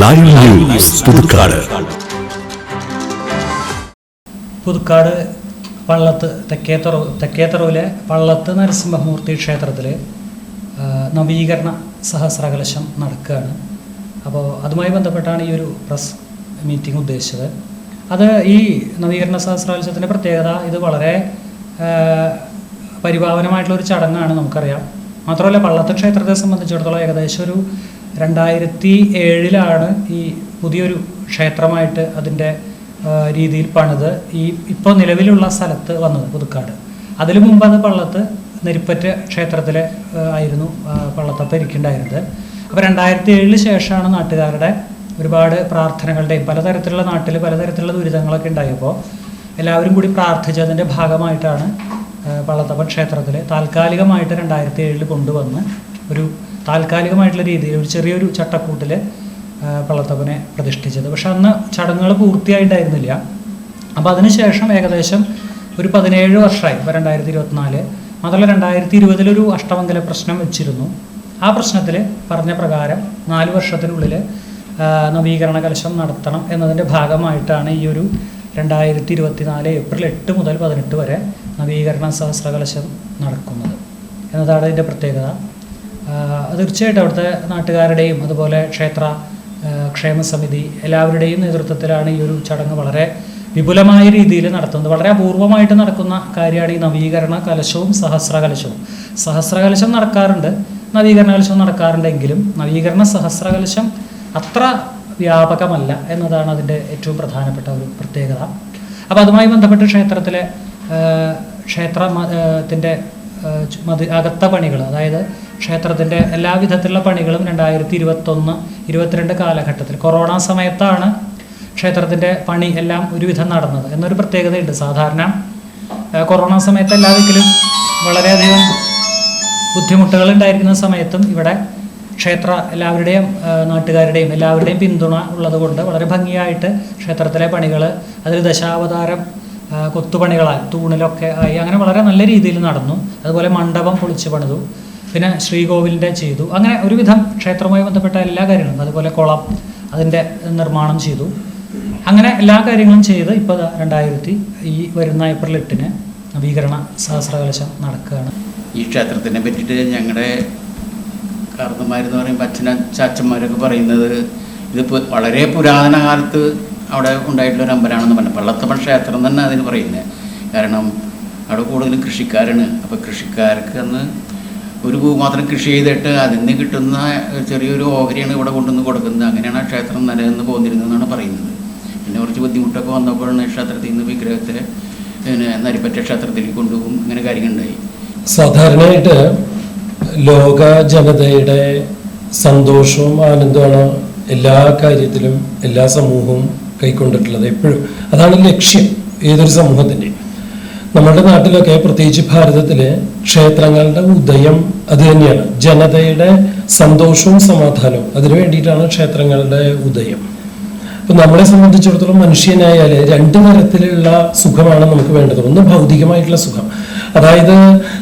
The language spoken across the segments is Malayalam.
Live news Puthukkad. Puthukkad Pallath തെക്കേത്തറവ് തെക്കേത്തറവിലെ പള്ളത്ത് നരസിംഹമൂർത്തി ക്ഷേത്രത്തിൽ നവീകരണ സഹസ്രകലശം നടക്കുകയാണ്. അപ്പോൾ അതുമായി ബന്ധപ്പെട്ടാണ് ഈ ഒരു പ്രസ് മീറ്റിംഗ് ഉദ്ദേശിച്ചത്. അത് ഈ നവീകരണ സഹസ്രകലശത്തിന്റെ പ്രത്യേകത ഇത് വളരെ പരിഭാവനമായിട്ടുള്ള ഒരു ചടങ്ങാണ് നമുക്കറിയാം. മാത്രമല്ല പള്ളത്ത് ക്ഷേത്രത്തെ സംബന്ധിച്ചിടത്തോളം ഏകദേശം ഒരു രണ്ടായിരത്തി ഏഴിലാണ് ഈ പുതിയൊരു ക്ഷേത്രമായിട്ട് അതിന്റെ രീതിയിൽ പണിത് ഈ ഇപ്പോൾ നിലവിലുള്ള സ്ഥലത്ത് വന്നത് പുതുക്കാട്. അതിനു മുമ്പ് അത് പള്ളത്ത് നെരിപ്പറ്റ ക്ഷേത്രത്തിലെ ആയിരുന്നു പള്ളത്തപ്പം ഇരിക്കുന്നുണ്ടായിരുന്നത് അപ്പോൾ രണ്ടായിരത്തി ഏഴിന് ശേഷമാണ് നാട്ടുകാരുടെ ഒരുപാട് പ്രാർത്ഥനകളുടെയും പലതരത്തിലുള്ള നാട്ടിൽ പലതരത്തിലുള്ള ദുരിതങ്ങളൊക്കെ ഉണ്ടായപ്പോൾ എല്ലാവരും കൂടി പ്രാർത്ഥിച്ചതിന്റെ ഭാഗമായിട്ടാണ് പള്ളത്തപ്പ ക്ഷേത്രത്തിൽ താൽക്കാലികമായിട്ട് രണ്ടായിരത്തി ഏഴിൽ കൊണ്ടുവന്ന് ഒരു താൽക്കാലികമായിട്ടുള്ള രീതിയിൽ ഒരു ചെറിയൊരു ചട്ടക്കൂട്ടിൽ പള്ളത്തപ്പനെ പ്രതിഷ്ഠിച്ചത്. പക്ഷെ അന്ന് ചടങ്ങുകൾ പൂർത്തിയായിട്ടായിരുന്നില്ല അപ്പോൾ അതിനുശേഷം ഏകദേശം ഒരു പതിനേഴ് വർഷമായി. ഇപ്പോൾ രണ്ടായിരത്തി ഇരുപത്തിനാല് മാത്രമല്ല രണ്ടായിരത്തി ഇരുപതിലൊരു അഷ്ടമംഗല പ്രശ്നം വെച്ചിരുന്നു. ആ പ്രശ്നത്തിൽ പറഞ്ഞ പ്രകാരം നാല് വർഷത്തിനുള്ളിൽ നവീകരണ കലശം നടത്തണം എന്നതിന്റെ ഭാഗമായിട്ടാണ് ഈ ഒരു രണ്ടായിരത്തി ഇരുപത്തിനാല് ഏപ്രിൽ എട്ട് മുതൽ പതിനെട്ട് വരെ നവീകരണ സഹസ്രകലശം നടക്കുന്നത്. എന്നതാണ് ഇതിന്റെ പ്രത്യേകത. തീർച്ചയായിട്ടും അവിടുത്തെ നാട്ടുകാരുടെയും അതുപോലെ ക്ഷേത്ര ക്ഷേമസമിതി എല്ലാവരുടെയും നേതൃത്വത്തിലാണ് ഈ ഒരു ചടങ്ങ് വളരെ വിപുലമായ രീതിയിൽ നടത്തുന്നത്. വളരെ അപൂർവമായിട്ട് നടക്കുന്ന കാര്യമാണ് ഈ നവീകരണ കലശവും സഹസ്ര കലശവും സഹസ്ര കലശം നടക്കാറുണ്ട് നവീകരണ കലശവും നടക്കാറുണ്ടെങ്കിലും നവീകരണ സഹസ്ര കലശം അത്ര വ്യാപകമല്ല എന്നതാണ് അതിന്റെ ഏറ്റവും പ്രധാനപ്പെട്ട ഒരു പ്രത്യേകത. അപ്പോൾ അതുമായി ബന്ധപ്പെട്ട് ക്ഷേത്രത്തിലെ ക്ഷേത്ര ത്തിന്റെ അകത്ത പണികൾ അതായത് ക്ഷേത്രത്തിന്റെ എല്ലാവിധത്തിലുള്ള പണികളും രണ്ടായിരത്തി ഇരുപത്തൊന്ന് ഇരുപത്തിരണ്ട് കാലഘട്ടത്തിൽ. കൊറോണ സമയത്താണ് ക്ഷേത്രത്തിന്റെ പണി എല്ലാം ഒരുവിധം നടന്നത്. എന്നൊരു പ്രത്യേകതയുണ്ട്. സാധാരണ കൊറോണ സമയത്ത് എല്ലാ വളരെയധികം ബുദ്ധിമുട്ടുകൾ ഉണ്ടായിരിക്കുന്ന സമയത്തും ഇവിടെ ക്ഷേത്ര എല്ലാവരുടെയും നാട്ടുകാരുടെയും എല്ലാവരുടെയും പിന്തുണ ഉള്ളതുകൊണ്ട് വളരെ ഭംഗിയായിട്ട് ക്ഷേത്രത്തിലെ പണികൾ അതിൽ ദശാവതാരം കൊത്തുപണികളായി തൂണിലൊക്കെ ആയി അങ്ങനെ വളരെ നല്ല രീതിയിൽ നടന്നു. അതുപോലെ മണ്ഡപം പൊളിച്ചു പണിതു. പിന്നെ ശ്രീകോവിലിന്റെ ചെയ്തു. അങ്ങനെ ഒരുവിധം ക്ഷേത്രവുമായി ബന്ധപ്പെട്ട എല്ലാ കാര്യങ്ങളും അതുപോലെ കുളം അതിന്റെ നിർമ്മാണം ചെയ്തു. അങ്ങനെ എല്ലാ കാര്യങ്ങളും ചെയ്ത് ഇപ്പോൾ രണ്ടായിരത്തി ഈ വരുന്ന ഏപ്രിൽ എട്ടിന് നവീകരണ സഹസ്രകലശം നടക്കുകയാണ്. ഈ ക്ഷേത്രത്തിനെ പറ്റിയിട്ട് ഞങ്ങളുടെ കാർന്നമാരെന്ന് പറയുമ്പോൾ അച്ഛന ചാച്ചന്മാരൊക്കെ പറയുന്നത് ഇത് വളരെ പുരാതന കാലത്ത് അവിടെ ഉണ്ടായിട്ടുള്ള ഒരു അമ്പലമാണെന്ന് പറഞ്ഞു. പള്ളത്തപ്പൻ ക്ഷേത്രം തന്നെ അതിന് പറയുന്നത്. കാരണം അവിടെ കൂടുതലും കൃഷിക്കാരാണ്. അപ്പോൾ കൃഷിക്കാർക്ക് അന്ന് ഒരു പൂ മാത്രം കൃഷി ചെയ്തിട്ട് അതിൽ നിന്ന് കിട്ടുന്ന ചെറിയൊരു ഓഹരിയാണ് ഇവിടെ കൊണ്ടുവന്ന് കൊടുക്കുന്നത്. അങ്ങനെയാണ് ആ ക്ഷേത്രം നിലനിന്ന് പോന്നിരുന്നതെന്നാണ് പറയുന്നത്. പിന്നെ കുറച്ച് ബുദ്ധിമുട്ടൊക്കെ വന്നപ്പോഴാണ് ക്ഷേത്രത്തിൽ നിന്ന് വിഗ്രഹത്തെ പിന്നെ നരിപ്പറ്റ ക്ഷേത്രത്തിലേക്ക് കൊണ്ടുപോകും. അങ്ങനെ കാര്യങ്ങളുണ്ടായി. സാധാരണയായിട്ട് ലോക ജനതയുടെ സന്തോഷവും ആനന്ദമാണ് എല്ലാ കാര്യത്തിലും എല്ലാ സമൂഹവും കൈക്കൊണ്ടിട്ടുള്ളത് എപ്പോഴും. അതാണ് ലക്ഷ്യം ഏതൊരു സമൂഹത്തിന്റെ നമ്മുടെ നാട്ടിലൊക്കെ പ്രത്യേകിച്ച് ഭാരതത്തിൽ ക്ഷേത്രങ്ങളുടെ ഉദയം അത് തന്നെയാണ്. ജനതയുടെ സന്തോഷവും സമാധാനവും. അതിനു വേണ്ടിയിട്ടാണ് ക്ഷേത്രങ്ങളുടെ ഉദയം. അപ്പൊ നമ്മളെ സംബന്ധിച്ചിടത്തോളം മനുഷ്യനായാൽ രണ്ട് തരത്തിലുള്ള സുഖമാണ് നമുക്ക് വേണ്ടത്. ഒന്ന് ഭൗതികമായിട്ടുള്ള സുഖം. അതായത്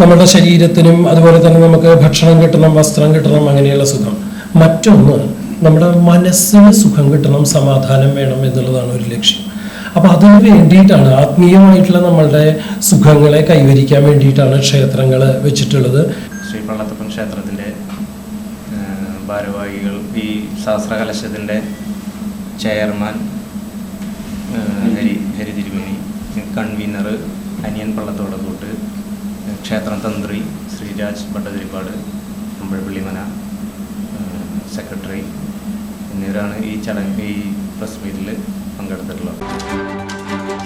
നമ്മുടെ ശരീരത്തിനും അതുപോലെ തന്നെ നമുക്ക് ഭക്ഷണം കിട്ടണം വസ്ത്രം കിട്ടണം അങ്ങനെയുള്ള സുഖം. മറ്റൊന്ന് നമ്മുടെ മനസ്സിന് സുഖം കിട്ടണം സമാധാനം വേണം എന്നുള്ളതാണ് ഒരു ലക്ഷ്യം. അപ്പൊ അതിന് വേണ്ടിയിട്ടാണ് ആത്മീയമായിട്ടുള്ള നമ്മളുടെ സുഖങ്ങളെ കൈവരിക്കാൻ വേണ്ടിയിട്ടാണ് ക്ഷേത്രങ്ങൾ വെച്ചിട്ടുള്ളത്. ശ്രീ പള്ളത്തപ്പൻ ക്ഷേത്രത്തിന്റെ ഭാരവാഹികൾ ഈ ശാസ്ത്രകലശത്തിന്റെ ചെയർമാൻ ഹരി ഹരി കൺവീനർ അനിയൻ പള്ളത്തോടെ കൂട്ട് ക്ഷേത്ര തന്ത്രി ശ്രീരാജ് ഭട്ടതിരിപ്പാട് അമ്പഴപ്പള്ളിമന സെക്രട്ടറി എന്നിവരാണ് ഈ ചടങ്ങ് ഈ പ്രസ് മീറ്റിൽ പങ്കെടുത്തിട്ടുള്ളത്.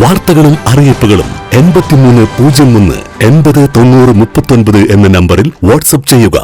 വാർത്തകളും അറിയിപ്പുകളും എൺപത്തിമൂന്ന് പൂജ്യം ഒന്ന് എൺപത് തൊണ്ണൂറ് മുപ്പത്തൊൻപത് എന്ന നമ്പറിൽ വാട്സപ്പ് ചെയ്യുക.